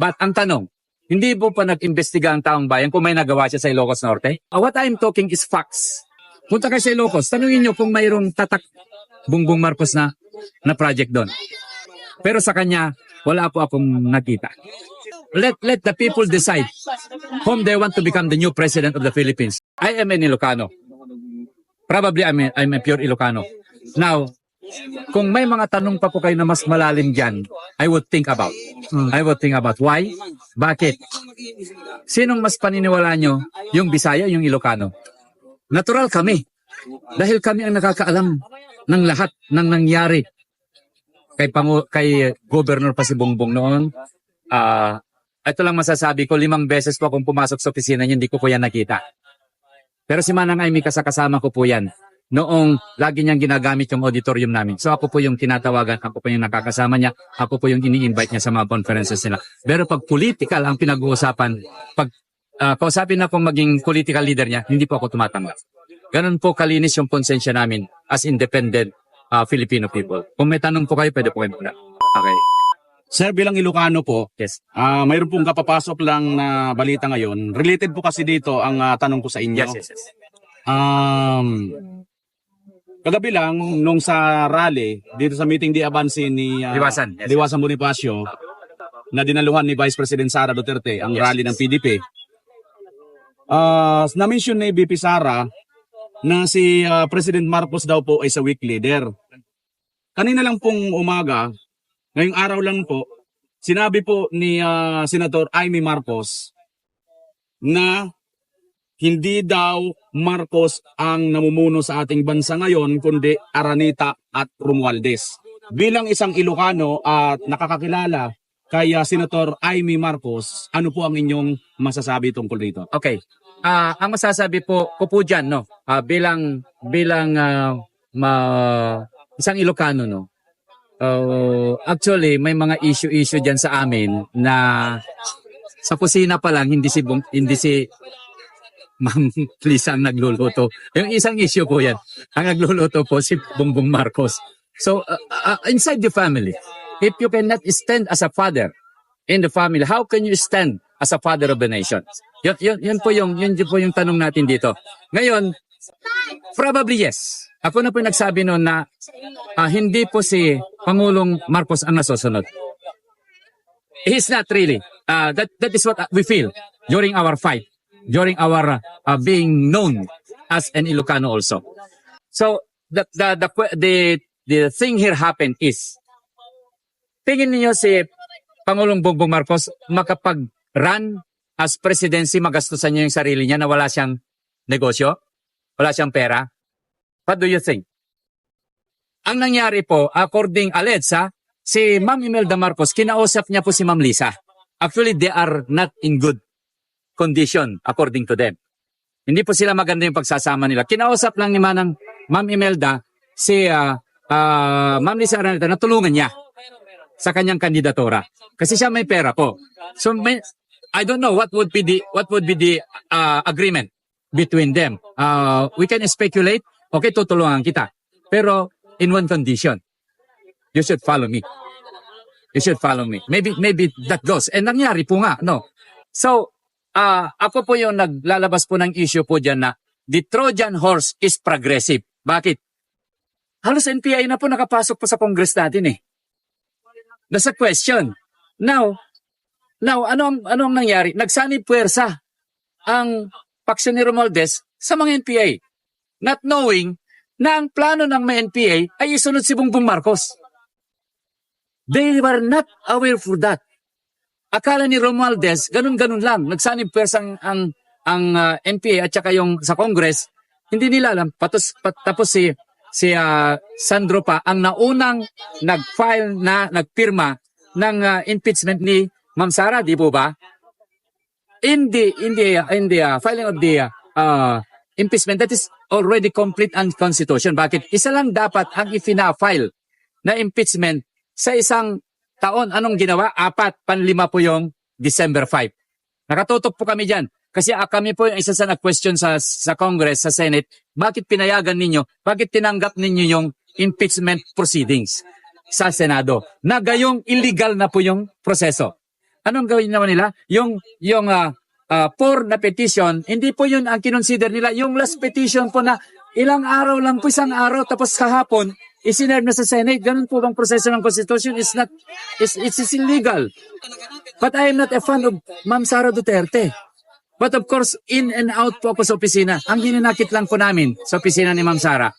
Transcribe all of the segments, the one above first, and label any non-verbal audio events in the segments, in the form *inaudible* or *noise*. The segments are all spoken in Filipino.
But ang tanong, hindi po pa nag-imbestiga ang taong bayan kung may nagawa siya sa Ilocos Norte? Uh, what I'm talking is facts. Punta kayo sa Ilocos, tanungin nyo kung mayroong tatak Bongbong Marcos na, na project doon. Pero sa kanya, wala po akong nakita. Let let the people decide whom they want to become the new president of the Philippines. I am an Ilocano. Probably I'm a, I'm a pure Ilocano. Now, kung may mga tanong pa po kayo na mas malalim dyan, I would think about. I would think about why, bakit. Sinong mas paniniwala nyo? Yung Bisaya, yung Ilocano? Natural kami. Dahil kami ang nakakaalam ng lahat ng nangyari kay Pangu kay Governor pa si Bongbong noon. Ah, ito lang masasabi ko, limang beses po akong pumasok sa opisina niya, hindi ko po yan nakita. Pero si Manang Amy kasakasama ko po yan. Noong lagi niyang ginagamit yung auditorium namin. So ako po yung tinatawagan, ako po yung nakakasama niya, ako po yung ini-invite niya sa mga conferences nila. Pero pag political ang pinag-uusapan, pag ah, kausapin akong maging political leader niya, hindi po ako tumatanggap. Ganun po kalinis yung konsensya namin as independent ah, Filipino people. Kung may tanong po kayo, pwede po kayo muna. Okay. Sir, bilang Ilocano po, Yes. ah mayroon pong kapapasok lang na balita ngayon. Related po kasi dito ang ah, tanong ko sa inyo. Yes, yes, yes. Um, kagabi lang, nung sa rally, dito sa meeting di Abansi ni ah, Liwasan, yes. Liwasan Bonifacio, na dinaluhan ni Vice President Sara Duterte ang Yes. rally ng PDP. Ah, na-mention ni BP Sara na si ah, President Marcos daw po ay sa weak leader. Kanina lang pong umaga, ngayong araw lang po, sinabi po ni ah, Senator Amy Marcos na hindi daw Marcos ang namumuno sa ating bansa ngayon, kundi Aranita at Romualdez. Bilang isang Ilocano at nakakakilala kay Senator Amy Marcos, ano po ang inyong masasabi tungkol dito? Okay. Ah, ang masasabi po ko po diyan no, ah, bilang bilang ah, ma- isang Ilocano no. uh, actually may mga issue-issue diyan sa amin na sa kusina pa lang hindi si hindi si Ma'am Lisa ang nagluluto. Yung isang issue po yan. Ang nagluluto po si Bongbong Marcos. So uh, uh, inside the family, if you cannot stand as a father in the family, how can you stand as a father of the nation? Yun, yun, yun po yung yun po yung tanong natin dito. Ngayon, probably yes. Ako na po yung nagsabi noon na ah, hindi po si Pangulong Marcos ang nasusunod. He's not really. Uh, that that is what we feel during our fight, during our uh, being known as an Ilocano also. So the the the the, the thing here happened is tingin niyo si Pangulong Bongbong Marcos makapag-run as presidency, magastusan niya yung sarili niya na wala siyang negosyo, wala siyang pera. What do you think? Ang nangyari po, according alleged ha, si Ma'am Imelda Marcos, kinausap niya po si Ma'am Lisa. Actually, they are not in good condition according to them. Hindi po sila maganda yung pagsasama nila. Kinausap lang ni Manang Ma'am Imelda si ah, ah, Ma'am Lisa Araneta na tulungan niya sa kanyang kandidatura. Kasi siya may pera po. So may, I don't know what would be the what would be the ah, agreement between them. Uh, we can speculate. Okay, tutulungan kita. Pero in one condition. You should follow me. You should follow me. Maybe maybe that goes. And nangyari po nga, no. So, ah ako po yung naglalabas po ng issue po diyan na the Trojan horse is progressive. Bakit? Halos NPI na po nakapasok po sa Congress natin eh. That's a question. Now, now ano ang ano ang nangyari? Nagsanib puwersa ang paksyon ni Romualdez sa mga NPA. Not knowing na ang plano ng mga NPA ay isunod si Bongbong Marcos. They were not aware for that. Akala ni Romualdez, ganun-ganun lang. Nagsanib puwersa ang, ang, ang ah, NPA at saka yung sa Congress. Hindi nila alam. Patos, pat, tapos si si ah, Sandro pa ang naunang nag-file na nagpirma ng ah, impeachment ni Ma'am Sara, di po ba? In the in the in the ah, filing of the ah, impeachment that is already complete unconstitution. Bakit? Isa lang dapat ang ifina-file na impeachment sa isang taon. Anong ginawa? Apat, panlima po yung December 5. Nakatutok po kami dyan. Kasi ah, kami po yung isa sa nag-question sa, sa Congress, sa Senate, bakit pinayagan ninyo, bakit tinanggap ninyo yung impeachment proceedings sa Senado na gayong illegal na po yung proseso. Anong gawin naman nila? Yung, yung ah, ah, four na petition, hindi po yun ang kinonsider nila. Yung last petition po na ilang araw lang po, isang araw, tapos kahapon, isinerve na sa Senate. Ganun po bang proseso ng Constitution? It's not, it's, it's, illegal. But I am not a fan of Ma'am Sara Duterte. But of course, in and out po ako sa opisina. Ang hinanakit lang po namin sa opisina ni Ma'am Sara,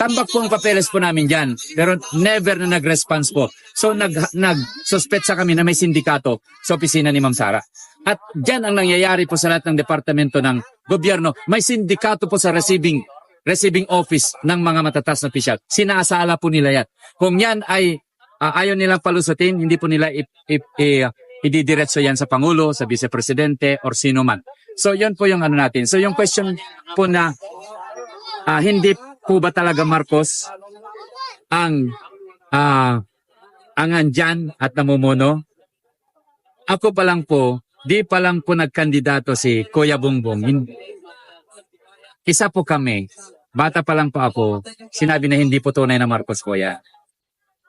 tambak po ang papeles po namin dyan. Pero never na nag-response po. So nag, nag-suspect sa kami na may sindikato sa opisina ni Ma'am Sara. At dyan ang nangyayari po sa lahat ng departamento ng gobyerno. May sindikato po sa receiving receiving office ng mga matatas na opisyal. Sinasala po nila yan. Kung yan ay ah, ayaw nilang palusutin, hindi po nila ip, ip, i- ididiretso yan sa Pangulo, sa Vice Presidente, or sino man. So, yun po yung ano natin. So, yung question po na ah, hindi po ba talaga Marcos ang ah, ang andyan at namumuno? Ako pa lang po, di pa lang po nagkandidato si Kuya Bongbong. Isa po kami, bata pa lang po ako, sinabi na hindi po tunay na Marcos Kuya.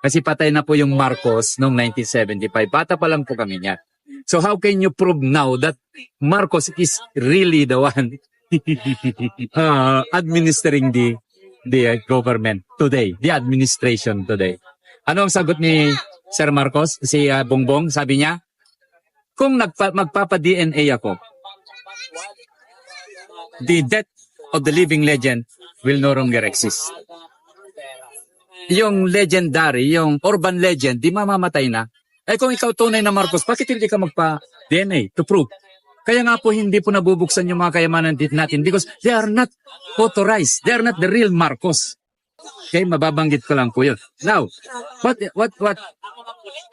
Kasi patay na po yung Marcos noong 1975. Bata pa lang po kami niya. So how can you prove now that Marcos is really the one *laughs* uh, administering the the uh, government today, the administration today? Ano ang sagot ni Sir Marcos? Si uh, Bongbong, sabi niya, kung nagpa, magpapa-DNA ako, the death of the living legend will no longer exist yung legendary, yung urban legend, di mamamatay na. Eh kung ikaw tunay na Marcos, bakit hindi ka magpa-DNA to prove? Kaya nga po hindi po nabubuksan yung mga kayamanan natin because they are not authorized. They are not the real Marcos. Okay, mababanggit ko lang po yun. Now, what, what, what,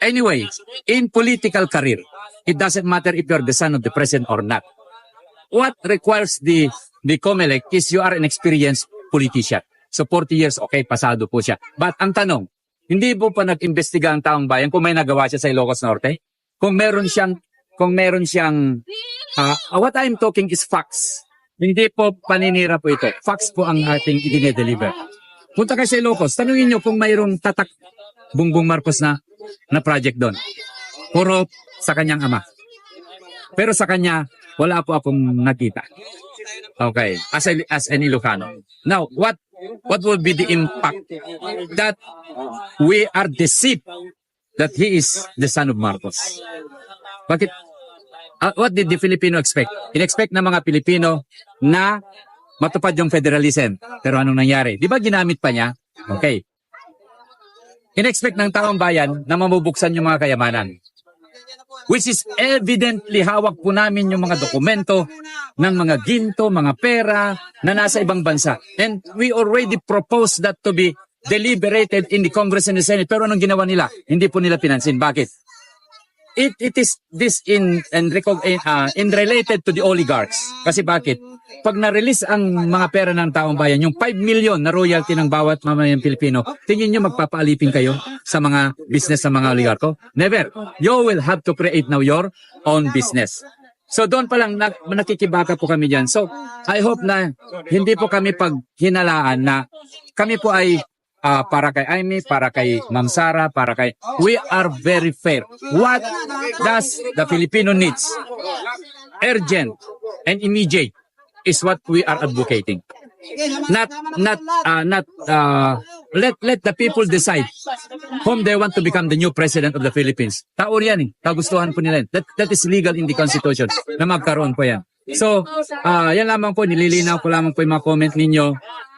anyway, in political career, it doesn't matter if you're the son of the president or not. What requires the, the COMELEC is you are an experienced politician. So 40 years, okay, pasado po siya. But ang tanong, hindi po pa nag-imbestiga ang taong bayan kung may nagawa siya sa Ilocos Norte? Kung meron siyang, kung meron siyang, ah, what I'm talking is facts. Hindi po paninira po ito. Facts po ang ating i-deliver. Punta kayo sa Ilocos, tanungin nyo kung mayroong tatak Bungbong Marcos na, na project doon. Puro sa kanyang ama. Pero sa kanya, wala po akong nakita. Okay, as, a, as an Ilocano. Now, what what will be the impact that we are deceived that he is the son of Marcos? Bakit? ah, what did the Filipino expect? In-expect ng mga Pilipino na matupad yung federalism. Pero anong nangyari? Di ba ginamit pa niya? Okay. In-expect ng taong bayan na mamubuksan yung mga kayamanan which is evidently hawak po namin yung mga dokumento ng mga ginto, mga pera na nasa ibang bansa. And we already proposed that to be deliberated in the Congress and the Senate. Pero anong ginawa nila? Hindi po nila pinansin. Bakit? It, it is this in, in, uh, in related to the oligarchs. Kasi bakit? Pag na-release ang mga pera ng taong bayan, yung 5 million na royalty ng bawat mamayang Pilipino, tingin nyo magpapaalipin kayo sa mga business ng mga oligarko? Never. You will have to create now your own business. So doon pa lang na, nakikibaka po kami dyan. So I hope na hindi po kami pag hinalaan na kami po ay ah, para kay Amy, para kay Ma'am Sara, para kay... We are very fair. What does the Filipino needs? Urgent and immediate is what we are advocating. Not, not, uh, not, uh, let, let the people decide whom they want to become the new president of the Philippines. Tao yan eh. Kagustuhan po nila. That, that is legal in the constitution na magkaroon po yan. So, ah yan lamang po, nililinaw ko lamang po yung mga comment ninyo.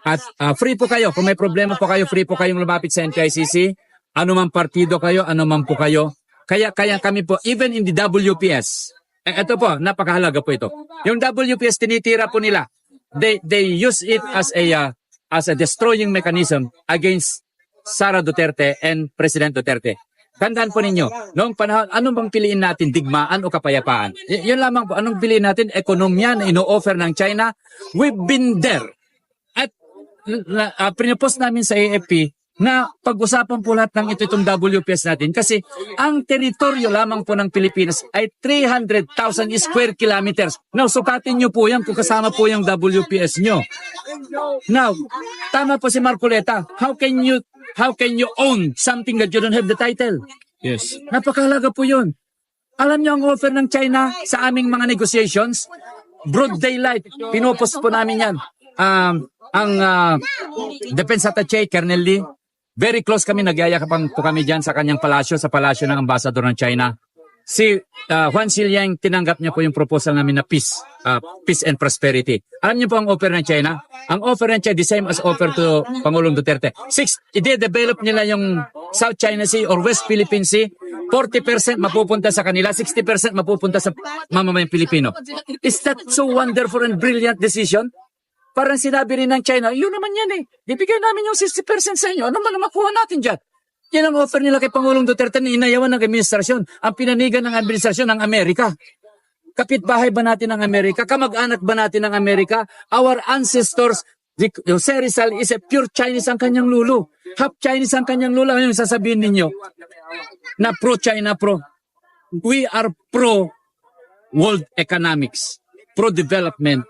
At ah, free po kayo. Kung may problema po kayo, free po kayong lumapit sa NKCC. Ano man partido kayo, ano man po kayo. Kaya, kaya kami po, even in the WPS, eh, ito po, napakahalaga po ito. Yung WPS, tinitira po nila. They, they use it as a, ah, as a destroying mechanism against Sara Duterte and President Duterte. Tandaan po ninyo, noong panahon, ano bang piliin natin, digmaan o kapayapaan? Y- yun lamang po, anong piliin natin, ekonomiya na ino-offer ng China? We've been there. Uh, pinapost namin sa AFP na pag-usapan po lahat ng ito itong WPS natin kasi ang teritoryo lamang po ng Pilipinas ay 300,000 square kilometers. Now, sukatin nyo po yan kung kasama po yung WPS nyo. Now, tama po si Marcoleta. How can you how can you own something that you don't have the title? Yes. Napakahalaga po yun. Alam niyo ang offer ng China sa aming mga negotiations? Broad daylight. Pinopos po namin yan. Um, ang uh, Defense Attaché, Colonel Lee, very close kami, nagyayakapan po kami dyan sa kanyang palasyo, sa palasyo ng ambassador ng China. Si uh, Juan Siliang, tinanggap niya po yung proposal namin na peace, uh, peace and prosperity. Alam niyo po ang offer ng China? Ang offer ng China, the same as offer to Pangulong Duterte. Six, i-develop nila yung South China Sea or West Philippine Sea. 40% mapupunta sa kanila, 60% mapupunta sa mamamayang Pilipino. Is that so wonderful and brilliant decision? Parang sinabi rin ng China, yun naman yan eh. Ibigay namin yung 60% sa inyo. Ano man makuha natin dyan? Yan ang offer nila kay Pangulong Duterte na inayawan ng administrasyon. Ang pinanigan ng administrasyon ng Amerika. Kapitbahay ba natin ng Amerika? Kamag-anak ba natin ng Amerika? Our ancestors, Jose Rizal is a pure Chinese ang kanyang lulu. Half Chinese ang kanyang lulu. Ano yung sasabihin ninyo? Na pro-China, pro. We are pro world economics, pro development.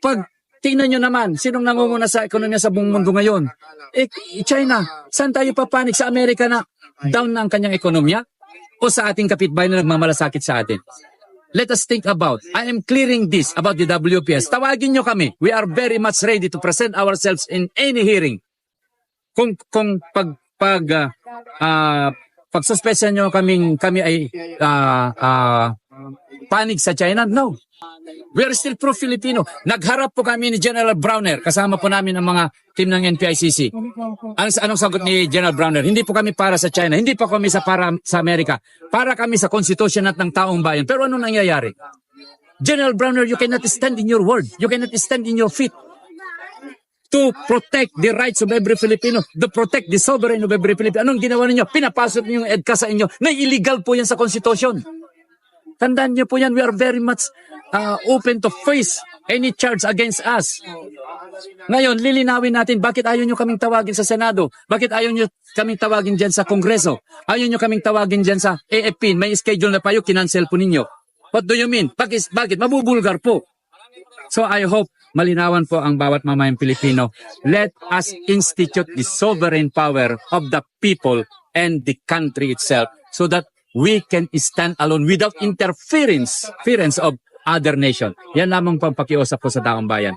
Pag tingnan nyo naman, sinong nangunguna sa ekonomiya sa buong mundo ngayon? Eh, China. Saan tayo papanik sa Amerika na down na ang kanyang ekonomiya? O sa ating kapitbahay na nagmamalasakit sa atin? Let us think about. I am clearing this about the WPS. Tawagin nyo kami. We are very much ready to present ourselves in any hearing. Kung kung pag pag uh, uh, pagsuspecha nyo kaming kami ay uh, uh, panig sa China, no. We are still pro-Filipino. Nagharap po kami ni General Browner. Kasama po namin ang mga team ng NPICC. Anong, anong sagot ni General Browner? Hindi po kami para sa China. Hindi po kami sa para sa Amerika. Para kami sa konstitusyon at ng taong bayan. Pero ano nangyayari? General Browner, you cannot stand in your word. You cannot stand in your feet to protect the rights of every Filipino, to protect the sovereign of every Filipino. Anong ginawa ninyo? Pinapasok niyo yung EDCA sa inyo na illegal po yan sa konstitusyon. Tandaan niyo po yan, we are very much uh, open to face any charge against us. Ngayon, lilinawin natin bakit ayaw nyo kaming tawagin sa Senado? Bakit ayaw nyo kaming tawagin dyan sa Kongreso? Ayaw nyo kaming tawagin dyan sa AFP? May schedule na payo, kinancel po ninyo. What do you mean? Bakit? bakit? Mabubulgar po. So I hope malinawan po ang bawat mamayang Pilipino. Let us institute the sovereign power of the people and the country itself so that we can stand alone without interference, interference of other nation. Yan lamang pang pakiusap po sa taong bayan.